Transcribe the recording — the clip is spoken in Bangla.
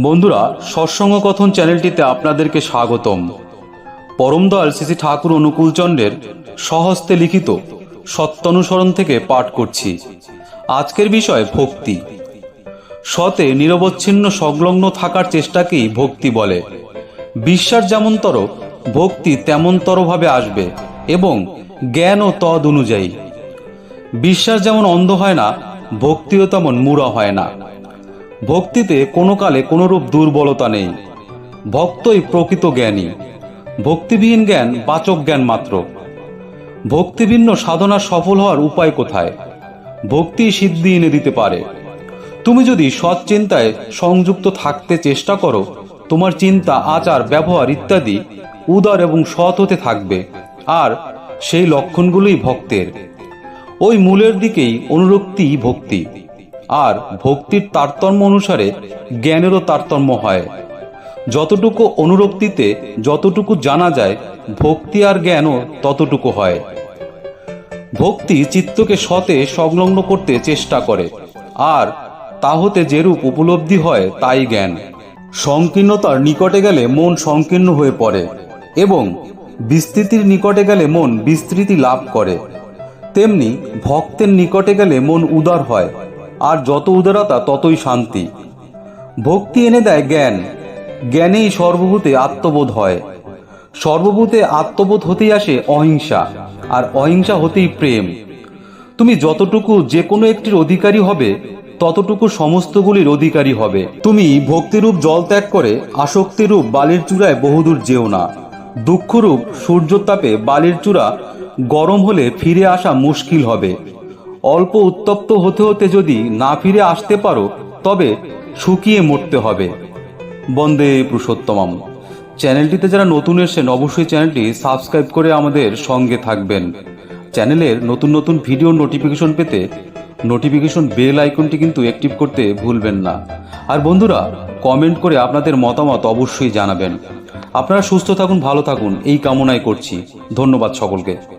বন্ধুরা সৎসঙ্গ কথন চ্যানেলটিতে আপনাদেরকে স্বাগতম। পরমদয়াল শ্রী ঠাকুর অনুকূলচন্দ্রের সহস্তে লিখিত সত্যানুসরণ থেকে পাঠ করছি। আজকের বিষয় ভক্তি। সতে নিরবচ্ছিন্ন সংলগ্ন থাকার চেষ্টাকেই ভক্তি বলে। বিশ্বাস যেমনতর, ভক্তি তেমনতরভাবে আসবে এবং জ্ঞান ও তদ অনুযায়ী। বিশ্বাস যেমন অন্ধ হয় না, ভক্তিও তেমন মূঢ় হয় না। ভক্তিতে কোনো কালে কোনোরূপ দুর্বলতা নেই। ভক্তই প্রকৃত জ্ঞানী। ভক্তিবিহীন জ্ঞান বাচক জ্ঞান মাত্র। ভক্তিভিন্ন সাধনা সফল হওয়ার উপায় কোথায়? ভক্তি সিদ্ধি এনে দিতে পারে। তুমি যদি সৎ চিন্তায় সংযুক্ত থাকতে চেষ্টা করো, তোমার চিন্তা, আচার, ব্যবহার ইত্যাদি উদার এবং সৎ হতে থাকবে। আর সেই লক্ষণগুলোই ভক্তের। ওই মূলের দিকেই অনুরক্তি ভক্তি। আর ভক্তির তারতম্য অনুসারে জ্ঞানেরও তারতম্য হয়। যতটুকু অনুরক্তিতে যতটুকু জানা যায়, ভক্তি আর জ্ঞানও ততটুকু হয়। ভক্তি চিত্তকে সতে সংলগ্ন করতে চেষ্টা করে, আর তা হতে যেরূপ উপলব্ধি হয়, তাই জ্ঞান। সংকীর্ণতার নিকটে গেলে মন সংকীর্ণ হয়ে পড়ে, এবং বিস্তৃতির নিকটে গেলে মন বিস্তৃতি লাভ করে। তেমনি ভক্তের নিকটে গেলে মন উদার হয়। আর যত উদারতা, ততই শান্তি। ভক্তি এনে দেয় জ্ঞান। জ্ঞানেই সর্বভূতে আত্মবোধ হয়। সর্বভূতে আত্মবোধ হতেই আসে অহিংসা, আর অহিংসা হতেই প্রেম। তুমি যতটুকু যে কোনো একটির অধিকারী হবে, ততটুকু সমস্তগুলির অধিকারী হবে। তুমি ভক্তিরূপ জল ত্যাগ করে আসক্তিরূপ বালির চূড়ায় বহুদূর যেও না। দুঃখরূপ সূর্যতাপে বালির চূড়া গরম হলে ফিরে আসা মুশকিল হবে। অল্প উত্তপ্ত হতে হতে যদি না ফিরে আসতে পারো, তবে শুকিয়ে মরতে হবে। বন্দে পুরুষোত্তমম। চ্যানেলটিতে যারা নতুন এসেছেন, অবশ্যই চ্যানেলটি সাবস্ক্রাইব করে আমাদের সঙ্গে থাকবেন। চ্যানেলের নতুন নতুন ভিডিও নোটিফিকেশন পেতে নোটিফিকেশন বেল আইকনটি কিন্তু অ্যাক্টিভ করতে ভুলবেন না। আর বন্ধুরা, কমেন্ট করে আপনাদের মতামত অবশ্যই জানাবেন। আপনারা সুস্থ থাকুন, ভালো থাকুন, এই কামনাই করছি। ধন্যবাদ সকলকে।